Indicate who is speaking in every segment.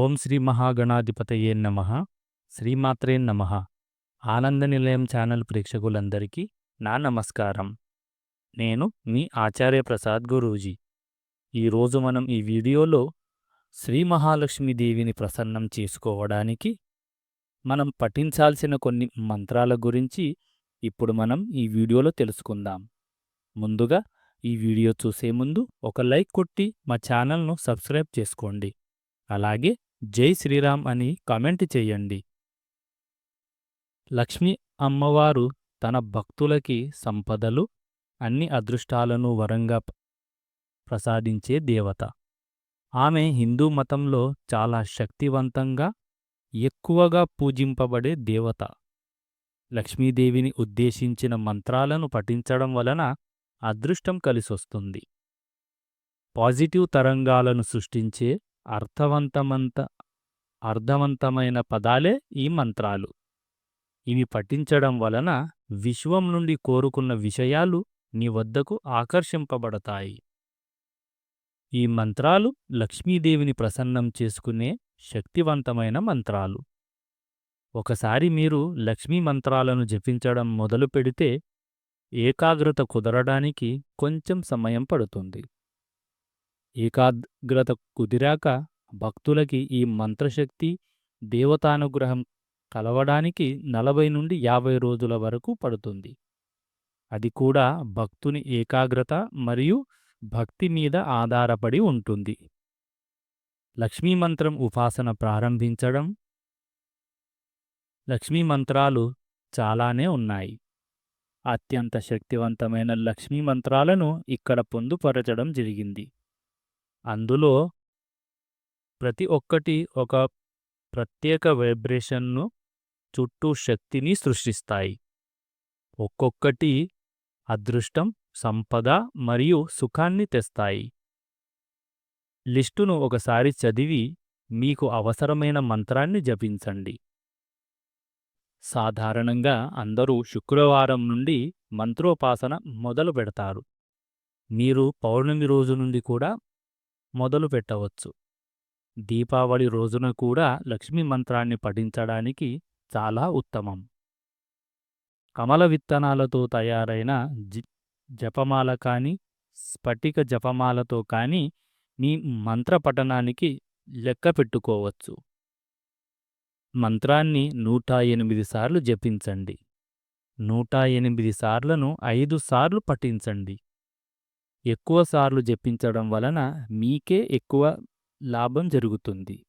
Speaker 1: ఓం శ్రీ మహాగణాధిపతయే నమ. శ్రీమాత్రే నమ. ఆనంద నిలయం ఛానల్ ప్రేక్షకులందరికీ నా నమస్కారం. నేను మీ ఆచార్య ప్రసాద్ గురూజీ. ఈరోజు మనం ఈ వీడియోలో శ్రీ మహాలక్ష్మీదేవిని ప్రసన్నం చేసుకోవడానికి మనం పఠించాల్సిన కొన్ని మంత్రాల గురించి ఇప్పుడు మనం ఈ వీడియోలో తెలుసుకుందాం. ముందుగా ఈ వీడియో చూసే ముందు ఒక లైక్ కొట్టి మా ఛానల్ను సబ్స్క్రైబ్ చేసుకోండి. అలాగే జై శ్రీరామ్ అని కామెంట్ చేయండి. లక్ష్మీ అమ్మవారు తన భక్తులకి సంపదలు అన్ని అదృష్టాలను వరంగా ప్రసాదించే దేవత. ఆమె హిందూ మతంలో చాలా శక్తివంతంగా ఎక్కువగా పూజింపబడే దేవత. లక్ష్మీదేవిని ఉద్దేశించిన మంత్రాలను పఠించడం వలన అదృష్టం కలిసొస్తుంది. పాజిటివ్ తరంగాలను సృష్టించే అర్థవంతమంత అర్థవంతమైన పదాలే ఈ మంత్రాలు. ఇవి పఠించడం వలన విశ్వం నుండి కోరుకున్న విషయాలు నీ వద్దకు ఆకర్షింపబడతాయి. ఈ మంత్రాలు లక్ష్మీదేవిని ప్రసన్నం చేసుకునే శక్తివంతమైన మంత్రాలు. ఒకసారి మీరు లక్ష్మీ మంత్రాలను జపించడం మొదలు పెడితే ఏకాగ్రత కుదరడానికి కొంచెం సమయం పడుతుంది. ఏకాగ్రత కుదిరాక భక్తులకి ఈ మంత్రశక్తి దేవతానుగ్రహం కలవడానికి నలభై నుండి యాభై రోజుల వరకు పడుతుంది. అది కూడా భక్తుని ఏకాగ్రత మరియు భక్తి మీద ఆధారపడి ఉంటుంది. లక్ష్మీ మంత్రం ఉపాసన ప్రారంభించడం. లక్ష్మీ మంత్రాలు చాలానే ఉన్నాయి. అత్యంత శక్తివంతమైన లక్ష్మీ మంత్రాలను ఇక్కడ పొందుపరచడం జరిగింది. అందులో ప్రతి ఒక్కటి ఒక ప్రత్యేక వైబ్రేషన్ను చుట్టూ శక్తిని సృష్టిస్తాయి. ఒక్కొక్కటి అదృష్టం సంపద మరియు సుఖాన్ని తెస్తాయి. లిస్టును ఒకసారి చదివి మీకు అవసరమైన మంత్రాన్ని జపించండి. సాధారణంగా అందరూ శుక్రవారం నుండి మంత్రోపాసన మొదలు పెడతారు. మీరు పౌర్ణమి రోజు నుండి కూడా మొదలు పెట్టవచ్చు. దీపావళి రోజున కూడా లక్ష్మీ మంత్రాన్ని పఠించడానికి చాలా ఉత్తమం. కమల విత్తనాలతో తయారైన జి- జపమాల కానీ స్ఫటిక జపమాలతో కానీ మీ మంత్ర పఠనానికి లెక్క పెట్టుకోవచ్చు. మంత్రాన్ని నూట ఎనిమిది సార్లు జపించండి. నూట ఎనిమిది సార్లను ఐదు సార్లు పఠించండి. ఎక్కువసార్లు జపించడం వలన మీకే ఎక్కువ లాభం జరుగుతుంది.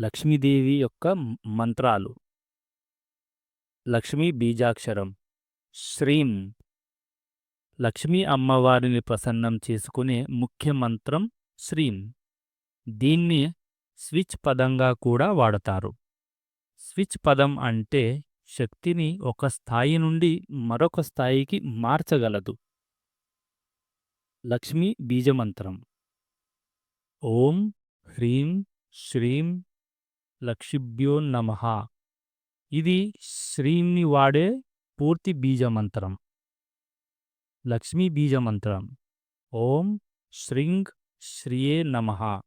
Speaker 1: లక్ష్మీదేవి యొక్క మంత్రాలు. లక్ష్మీ బీజాక్షరం. శ్రీం. లక్ష్మీ అమ్మవారిని ప్రసన్నం చేసుకునే ముఖ్య మంత్రం శ్రీం. దీన్ని స్విచ్ పదంగా కూడా వాడతారు. స్విచ్ పదం అంటే శక్తిని ఒక స్థాయి నుండి మరొక స్థాయికి మార్చగలదు. లక్ష్మీ బీజమంత్రం. ఓం హ్రీం శ్రీం లక్షిభ్యో నమః. ఇది శ్రీంని వాడే పూర్తి బీజమంత్రం. లక్ష్మీ బీజమంత్రం. ఓం శ్రీంగ్ శ్రీయే నమః.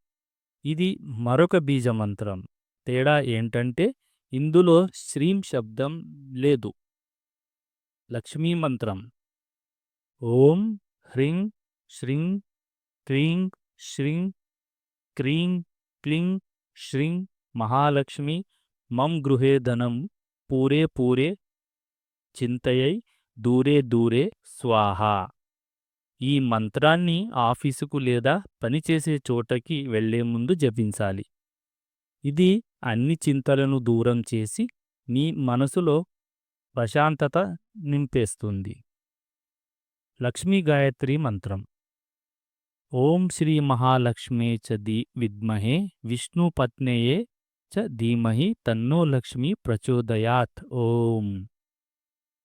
Speaker 1: ఇది మరొక బీజమంత్రం. తేడా ఏంటంటే ఇందులో శ్రీం శబ్దం లేదు. లక్ష్మీ మంత్రం. ఓం హ్రీం శ్రీం క్రీం శ్రీం క్రీం క్లీం శ్రీం మహాలక్ష్మి మం గృహే ధనం పూరే పూరే చింతయై దూరే దూరే స్వాహ. ఈ మంత్రాన్ని ఆఫీసుకు లేదా పనిచేసే చోటకి వెళ్ళే ముందు జపించాలి. ఇది అన్ని చింతలను దూరం చేసి మీ మనసులో ప్రశాంతత నింపేస్తుంది. లక్ష్మీ గాయత్రి మంత్రం. ఓం శ్రీ మహాలక్ష్మే చ ది విద్మహే విష్ణుపత్నేయే చ ధీమహి తన్నో లక్ష్మి ప్రచోదయాత్. ఓం.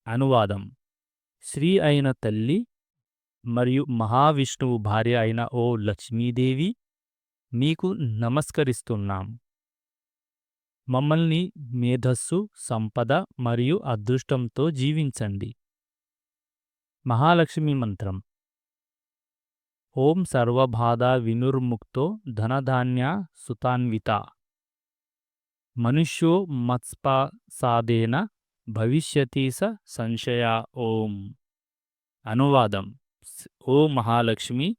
Speaker 1: అనువాదం. శ్రీ అయిన తల్లి మరియు మహావిష్ణువు భార్య అయిన ఓ లక్ష్మీదేవి మీకు నమస్కరిస్తున్నాం. మమ్మల్ని మేధస్సు సంపద మరియు అదృష్టంతో జీవించండి. మహాలక్ష్మి మంత్రం. ఓం సర్వబాధ వినుర్ముక్తో ధనధాన్య సుతాన్విత. మనుష్యో మత్స్పాసాదేన భవిష్యతి స సంశయ ఓం. అనువాదం ఓ మహాలక్ష్మి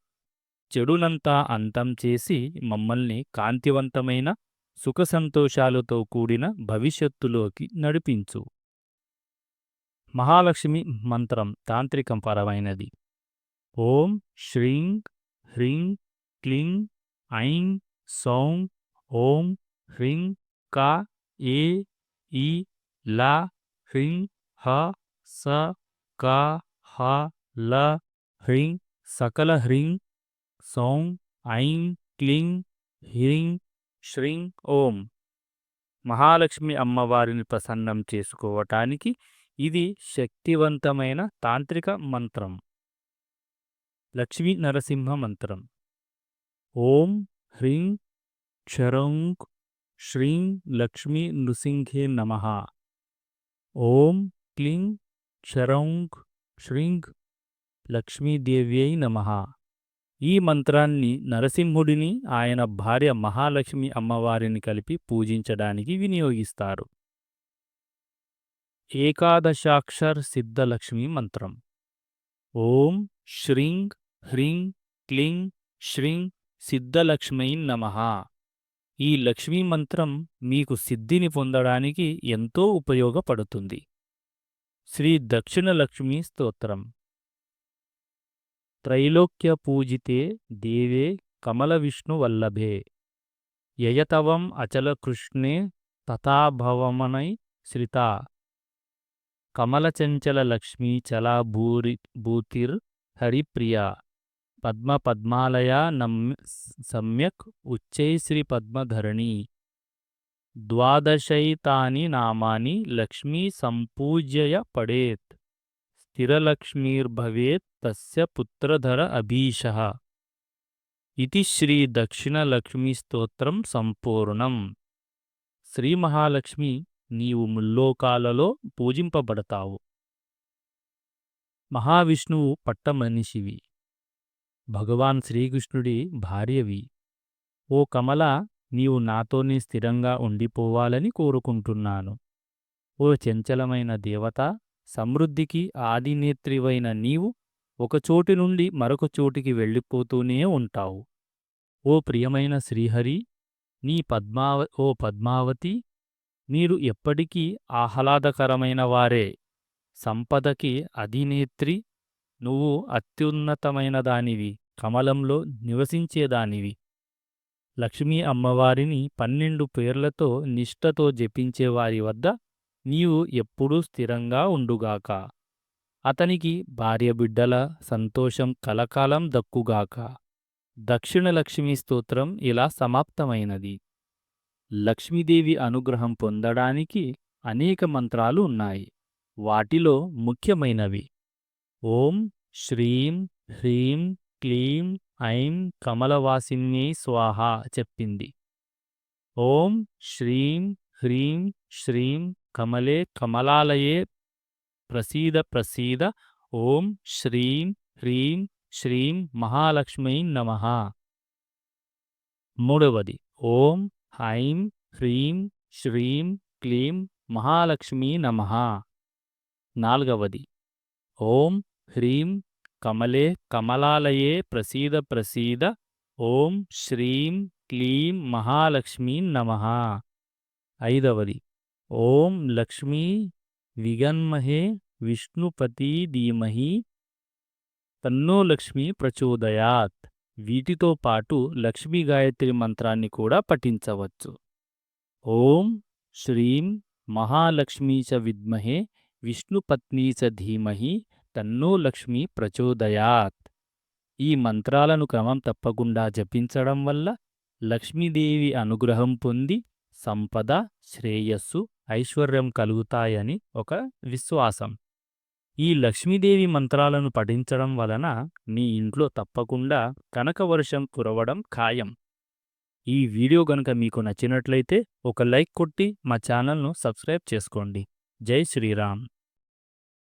Speaker 1: చెడునంతా అంతం చేసి మమ్మల్ని కాంతివంతమైన సుఖ సంతోషాలతో కూడిన భవిష్యత్తులోకి నడిపించు. మహాలక్ష్మి మంత్రం తాంత్రికం పరమైనది. ఓం శ్రీం హ్రీం క్లీం ఐం సౌం ఓం హ్రీం కా ఏ ఈ లా హ్రీం హ స క హ ల హ్రీం సకల హ్రీం సౌం ఐం క్లీం హ్రీం శ్రీం ఓం. మహాలక్ష్మి అమ్మవారిని ప్రసన్నం చేసుకోవటానికి ఇది శక్తివంతమైన తాంత్రిక మంత్రం. లక్ష్మీ నరసింహ మంత్రం. ఓం హ్రీం క్షరౌంక్ శ్రీం లక్ష్మీ నృసింహే నమ. ఓం క్లీం క్షరౌంక్ శ్రీంగ్ లక్ష్మీదేవ్యై నమ. ఈ మంత్రాన్ని నరసింహుడిని ఆయన భార్య మహాలక్ష్మి అమ్మవారిని కలిపి పూజించడానికి వినియోగిస్తారు. ఏకాదశాక్షర్ సిద్ధలక్ష్మి మంత్రం. ఓం శ్రీంగ్ హ్రీం క్లీం శ్రీం సిద్ధలక్ష్మై నమ. ఈ లక్ష్మీ మంత్రం మీకు సిద్ధిని పొందడానికి ఎంతో ఉపయోగపడుతుంది. శ్రీ దక్షిణలక్ష్మీ స్తోత్రం. త్రైలోక్య పూజితే దేవే కమల విష్ణు వల్లభే. యయతవం అచల కృష్ణే తథాభవమనై శ్రితా. కమలచంచల లక్ష్మీ చలా భూరి భూతిర్ హరిప్రియా. పద్మ పద్మాలయ నమ్ సమ్యక్ ఉచ్చైశ్రీ పద్మధరణి. ద్వాదశైతాని నామాని లక్ష్మీ సంపూజ్యయ పడేత్. స్థిరలక్ష్మీర్భవేత్ తస్య పుత్రధర అభీష. ఇది శ్రీ దక్షిణలక్ష్మీస్తోత్రం సంపూర్ణం. శ్రీ మహాలక్ష్మి నీవు ముల్లోకాలలో పూజింపబడతావు. మహావిష్ణువు పట్టమనిషివి. భగవాన్ శ్రీకృష్ణుడి భార్యవి. ఓ కమల నీవు నాతోనే స్థిరంగా ఉండిపోవాలని కోరుకుంటున్నాను. ఓ చంచలమైన దేవత సమృద్ధికి ఆదినేత్రివైన నీవు ఒకచోటి నుండి మరొక చోటికి వెళ్ళిపోతూనే ఉంటావు. ఓ ప్రియమైన శ్రీహరి నీ పద్మావ ఓ పద్మావతి మీరు ఎప్పటికీ ఆహ్లాదకరమైన వారే. సంపదకి అధినేత్రి నువ్వు అత్యున్నతమైన దానివి కమలంలో నివసించేదానివి లక్ష్మీ అమ్మవారిని పన్నెండు పేర్లతో నిష్ఠతో జపించేవారి వద్ద నీవు ఎప్పుడూ స్థిరంగా ఉండుగాక. అతనికి భార్యబిడ్డల సంతోషం కలకాలం దక్కుగాక. దక్షిణ లక్ష్మీ స్తోత్రం ఇలా సమాప్తమైనది. లక్ష్మీదేవి అనుగ్రహం పొందడానికి అనేక మంత్రాలు ఉన్నాయి. వాటిలో ముఖ్యమైనవి ఓం శ్రీం హ్రీం క్లీం ఐం కమలవాసిన్యై స్వాహ చెప్పింది. ఓం శ్రీం హ్రీం శ్రీం కమలే కమలాలయే ప్రసీద ప్రసీద ఓం శ్రీం హ్రీం శ్రీం మహాలక్ష్మీ నమ. మూడవది ఓం హైం హ్రీం శ్రీం క్లీం మహాలక్ష్మీ నమ. నాలుగవది ఓం హ్రీం కమలే కమలాలయే ప్రసీద ప్రసీద ఓం శ్రీం క్లీం మహాలక్ష్మీ నమః. ఐదవది ఓం లక్ష్మీ విగన్మహే విష్ణుపతి ధీమహి తన్నో లక్ష్మి ప్రచోదయాత్. వీటితో పాటు లక్ష్మీ గాయత్రి మంత్రాన్ని కూడా పఠించవచ్చు. ఓం శ్రీం మహాలక్ష్మీ చ విద్మహే విష్ణుపత్నీ చ ధీమహి తన్నో లక్ష్మి ప్రచోదయాత్. ఈ మంత్రాలను క్రమం తప్పకుండా జపించడం వల్ల లక్ష్మీదేవి అనుగ్రహం పొంది సంపద శ్రేయస్సు ఐశ్వర్యం కలుగుతాయని ఒక విశ్వాసం. ఈ లక్ష్మీదేవి మంత్రాలను పఠించడం వలన మీ ఇంట్లో తప్పకుండా కనకవర్షం కురవడం ఖాయం. ఈ వీడియో గనుక మీకు నచ్చినట్లయితే ఒక లైక్ కొట్టి మా ఛానల్ను సబ్స్క్రైబ్ చేసుకోండి. జై శ్రీరామ్.